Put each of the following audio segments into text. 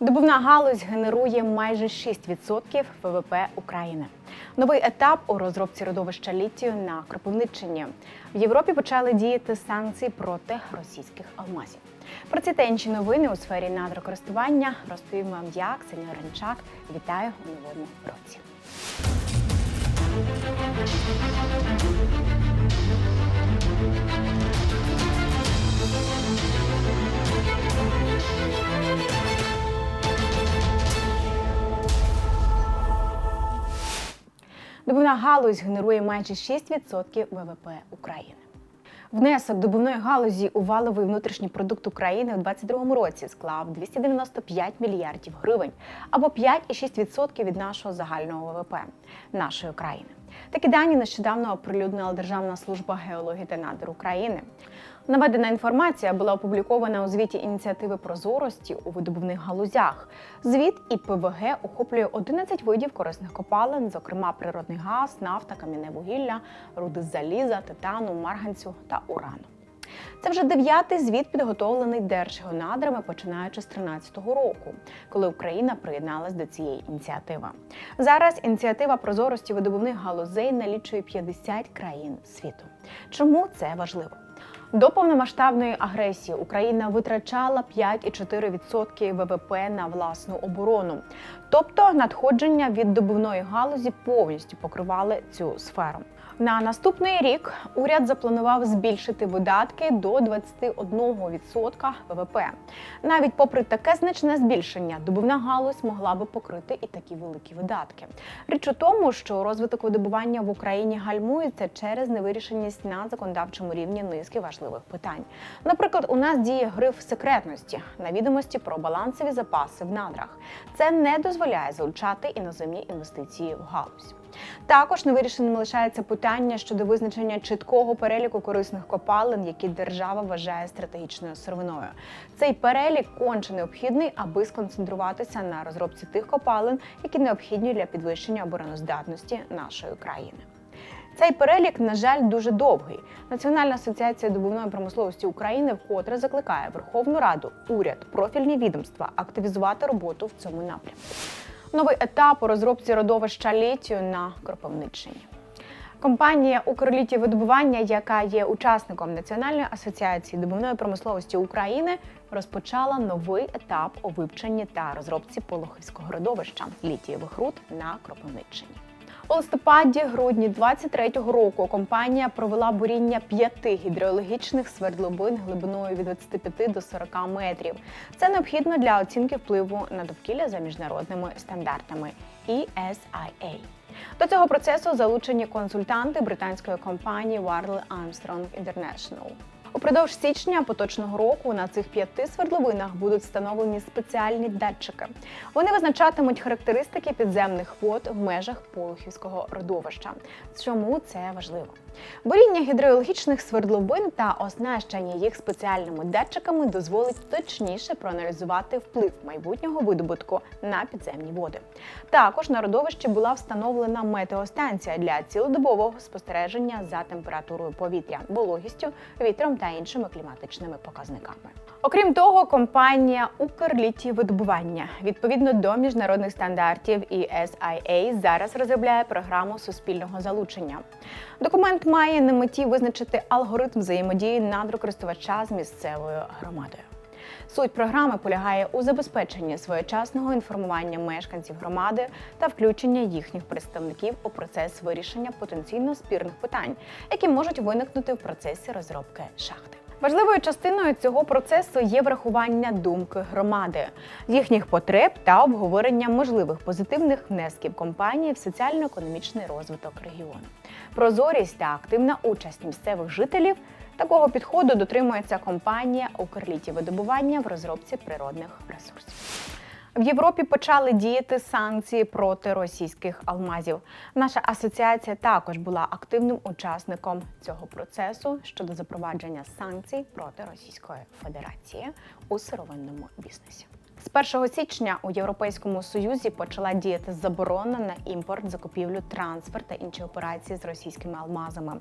Добувна галузь генерує майже 6% ВВП України. Новий етап у розробці родовища літію на Кропивниччині. В Європі почали діяти санкції проти російських алмазів. Про ці та інші новини у сфері надрокористування розповім вам я, Ксенія Ренчак. Вітаю у новому році. Добувна галузь генерує майже 6% ВВП України. Внесок добувної галузі у валовий внутрішній продукт України у 2022 році склав 295 мільярдів гривень або 5,6% від нашого загального ВВП нашої країни. Такі дані нещодавно оприлюднила Державна служба геології та надр України. Наведена інформація була опублікована у звіті ініціативи прозорості у видобувних галузях. Звіт ІПВГ охоплює 11 видів корисних копалин, зокрема природний газ, нафта, кам'яне вугілля, руди з заліза, титану, марганцю та урану. Це вже дев'ятий звіт, підготовлений Держгеонадрами, починаючи з 2013 року, коли Україна приєдналась до цієї ініціативи. Зараз ініціатива прозорості видобувних галузей налічує 50 країн світу. Чому це важливо? До повномасштабної агресії Україна витрачала 5,4% ВВП на власну оборону. Тобто надходження від добувної галузі повністю покривали цю сферу. На наступний рік уряд запланував збільшити видатки до 21% ВВП. Навіть попри таке значне збільшення, добувна галузь могла би покрити і такі великі видатки. Річ у тому, що розвиток видобування в Україні гальмується через невирішеність на законодавчому рівні низки важливих питань. Наприклад, у нас діє гриф секретності на відомості про балансові запаси в надрах. Це не дозволяє залучати іноземні інвестиції в галузь. Також невирішеним лишається питання щодо визначення чіткого переліку корисних копалин, які держава вважає стратегічною сировиною. Цей перелік конче необхідний, аби сконцентруватися на розробці тих копалин, які необхідні для підвищення обороноздатності нашої країни. Цей перелік, на жаль, дуже довгий. Національна асоціація добувної промисловості України вкотре закликає Верховну Раду, уряд, профільні відомства активізувати роботу в цьому напрямку. Новий етап у розробці родовища літію на Кропивниччині. Компанія «Укрлітівидобування», яка є учасником Національної асоціації добувної промисловості України, розпочала новий етап у вивченні та розробці Болохівського родовища літієвих руд на Кропивниччині. У листопаді-грудні 23-го року компанія провела буріння п'яти гідрологічних свердловин глибиною від 25 до 40 метрів. Це необхідно для оцінки впливу на довкілля за міжнародними стандартами ESIA. До цього процесу залучені консультанти британської компанії Warley Armstrong International. Упродовж січня поточного року на цих п'яти свердловинах будуть встановлені спеціальні датчики. Вони визначатимуть характеристики підземних вод в межах Полухівського родовища. Чому це важливо? Буріння гідрологічних свердловин та оснащення їх спеціальними датчиками дозволить точніше проаналізувати вплив майбутнього видобутку на підземні води. Також на родовищі була встановлена метеостанція для цілодобового спостереження за температурою повітря, вологістю, вітром та іншими кліматичними показниками. Окрім того, компанія «Укрлітівидобування» відповідно до міжнародних стандартів ESIA зараз розробляє програму суспільного залучення. Документ має на меті визначити алгоритм взаємодії надрокористувача з місцевою громадою. Суть програми полягає у забезпеченні своєчасного інформування мешканців громади та включення їхніх представників у процес вирішення потенційно спірних питань, які можуть виникнути в процесі розробки шахти. Важливою частиною цього процесу є врахування думки громади, їхніх потреб та обговорення можливих позитивних внесків компанії в соціально-економічний розвиток регіону. Прозорість та активна участь місцевих жителів такого підходу дотримується компанія «Укрлітівидобування» в розробці природних ресурсів. В Європі почали діяти санкції проти російських алмазів. Наша асоціація також була активним учасником цього процесу щодо запровадження санкцій проти Російської Федерації у сировинному бізнесі. З 1 січня у Європейському Союзі почала діяти заборона на імпорт, закупівлю, трансфер та інші операції з російськими алмазами.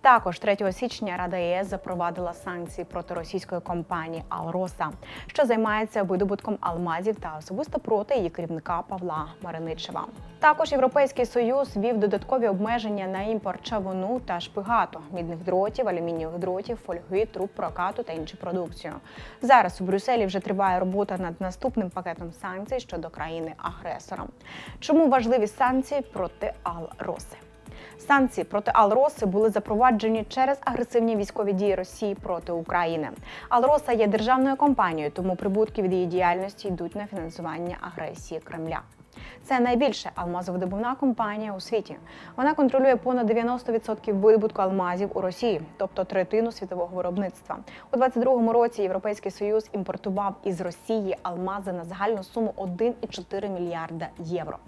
Також 3 січня Рада ЄС запровадила санкції проти російської компанії Алроса, що займається видобутком алмазів та особисто проти її керівника Павла Мариничева. Також Європейський Союз вів додаткові обмеження на імпорт чавуну та шпигату, мідних дротів, алюмінієвих дротів, фольги, труб, прокату та іншу продукцію. Зараз у Брюсселі вже триває робота над наступним пакетом санкцій щодо країни-агресора. Чому важливі санкції проти Алроси? Санкції проти Алроси були запроваджені через агресивні військові дії Росії проти України. Алроса є державною компанією, тому прибутки від її діяльності йдуть на фінансування агресії Кремля. Це найбільша алмазовидобувна компанія у світі. Вона контролює понад 90% видобутку алмазів у Росії, тобто третину світового виробництва. У 2022 році Європейський Союз імпортував із Росії алмази на загальну суму 1,4 мільярда євро.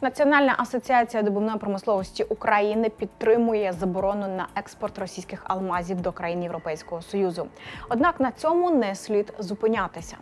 Національна асоціація добувної промисловості України підтримує заборону на експорт російських алмазів до країн Європейського союзу. Однак на цьому не слід зупинятися.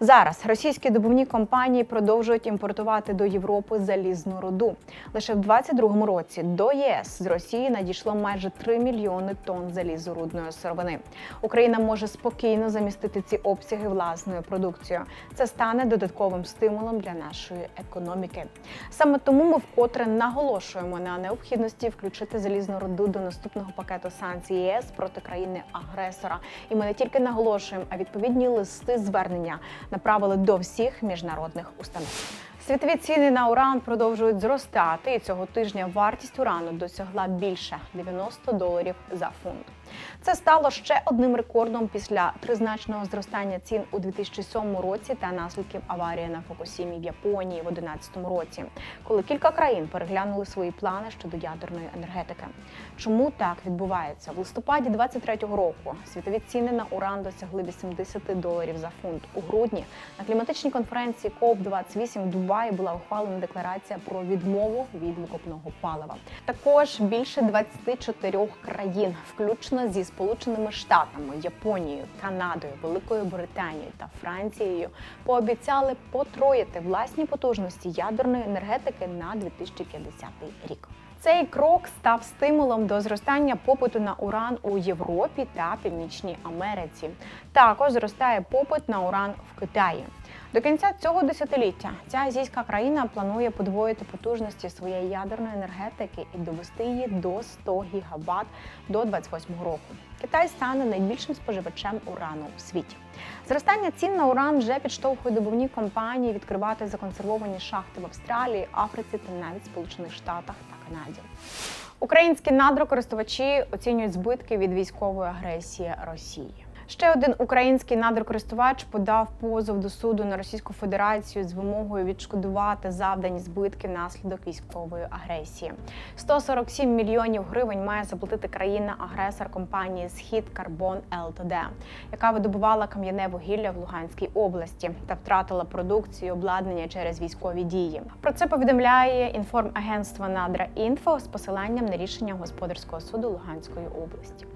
Зараз російські добувні компанії продовжують імпортувати до Європи залізну руду. Лише в 2022 році до ЄС з Росії надійшло майже 3 мільйони тонн залізорудної сировини. Україна може спокійно замістити ці обсяги власною продукцією. Це стане додатковим стимулом для нашої економіки. Саме тому ми вкотре наголошуємо на необхідності включити залізну руду до наступного пакету санкцій ЄС проти країни-агресора. І ми не тільки наголошуємо, а відповідні листи звернення направили до всіх міжнародних установ. Світові ціни на уран продовжують зростати, і цього тижня вартість урану досягла більше 90 доларів за фунт. Це стало ще одним рекордом після тризначного зростання цін у 2007 році та наслідків аварії на Фукусімі в Японії в 2011 році, коли кілька країн переглянули свої плани щодо ядерної енергетики. Чому так відбувається? В листопаді 2023 року світові ціни на уран досягли 80 доларів за фунт. У грудні на кліматичній конференції КОП 28 в Дубаї була ухвалена декларація про відмову від викопного палива. Також більше 24 країн, включно зі Сполученими Штатами, Японією, Канадою, Великою Британією та Францією, пообіцяли потроїти власні потужності ядерної енергетики на 2050 рік. Цей крок став стимулом до зростання попиту на уран у Європі та Північній Америці. Також зростає попит на уран в Китаї. До кінця цього десятиліття ця азійська країна планує подвоїти потужності своєї ядерної енергетики і довести її до 100 гігаватт до 28 року. Китай стане найбільшим споживачем урану у світі. Зростання цін на уран вже підштовхує добувні компанії відкривати законсервовані шахти в Австралії, Африці та навіть Сполучених Штатах та Канаді. Українські надрокористувачі оцінюють збитки від військової агресії Росії. Ще один український надрокористувач подав позов до суду на Російську Федерацію з вимогою відшкодувати завдані збитки внаслідок військової агресії. 147 мільйонів гривень має заплатити країна-агресор компанії Схід Карбон ЛТД, яка видобувала кам'яне вугілля в Луганській області та втратила продукцію обладнання через військові дії. Про це повідомляє інформагентство Надра Інфо з посиланням на рішення господарського суду Луганської області.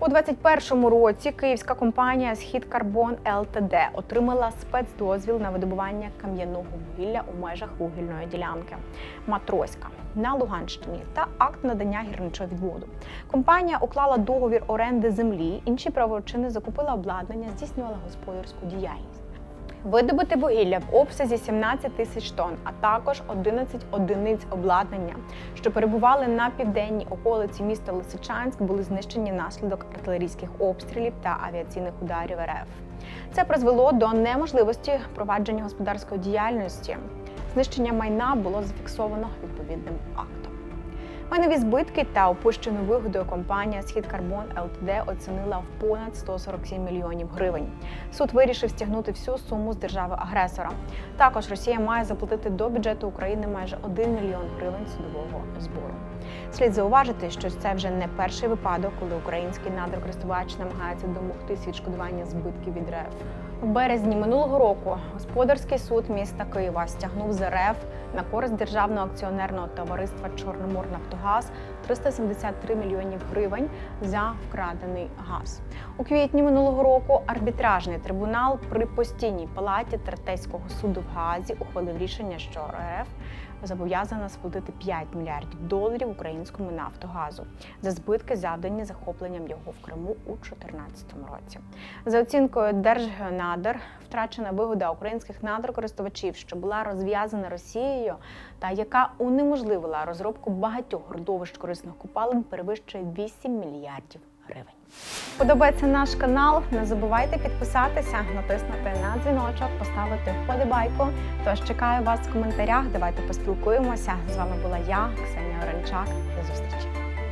У 2021 році київська компанія Схід Карбон ЛТД отримала спецдозвіл на видобування кам'яного вугілля у межах вугільної ділянки Матроська на Луганщині та акт надання гірничого відводу. Компанія уклала договір оренди землі. Інші правочини закупила обладнання, здійснювала господарську діяльність. Видобути вугілля в обсязі 17 тисяч тонн, а також 11 одиниць обладнання, що перебували на південній околиці міста Лисичанськ, були знищені внаслідок артилерійських обстрілів та авіаційних ударів РФ. Це призвело до неможливості провадження господарської діяльності. Знищення майна було зафіксовано відповідним актом. Майнові збитки та опущену вигоду компанія Схід Карбон ЛТД оцінила в понад 147 мільйонів гривень. Суд вирішив стягнути всю суму з держави-агресора. Також Росія має заплатити до бюджету України майже 1 мільйон гривень судового збору. Слід зауважити, що це вже не перший випадок, коли український надрокористувач намагається домогтись відшкодування збитків від РФ. У березні минулого року господарський суд міста Києва стягнув з РФ на користь державного акціонерного товариства Чорноморнафтогаз 373 мільйонів гривень за вкрадений газ. У квітні минулого року арбітражний трибунал при постійній палаті Третейського суду в Гаазі ухвалив рішення, що РФ зобов'язана сплатити 5 мільярдів доларів українському Нафтогазу за збитки, завдані захопленням його в Криму у 2014 році. За оцінкою Держгеонадр, втрачена вигода українських надрокористувачів, що була розв'язана Росією, та яка унеможливила розробку багатьох родовищ корисних купалин перевищує 8 мільярдів гривень. Подобається наш канал. Не забувайте підписатися, натиснути на дзвіночок, поставити вподобайку. Тож чекаю вас в коментарях. Давайте поспілкуємося. З вами була я, Ксенія Оренчак. До зустрічі.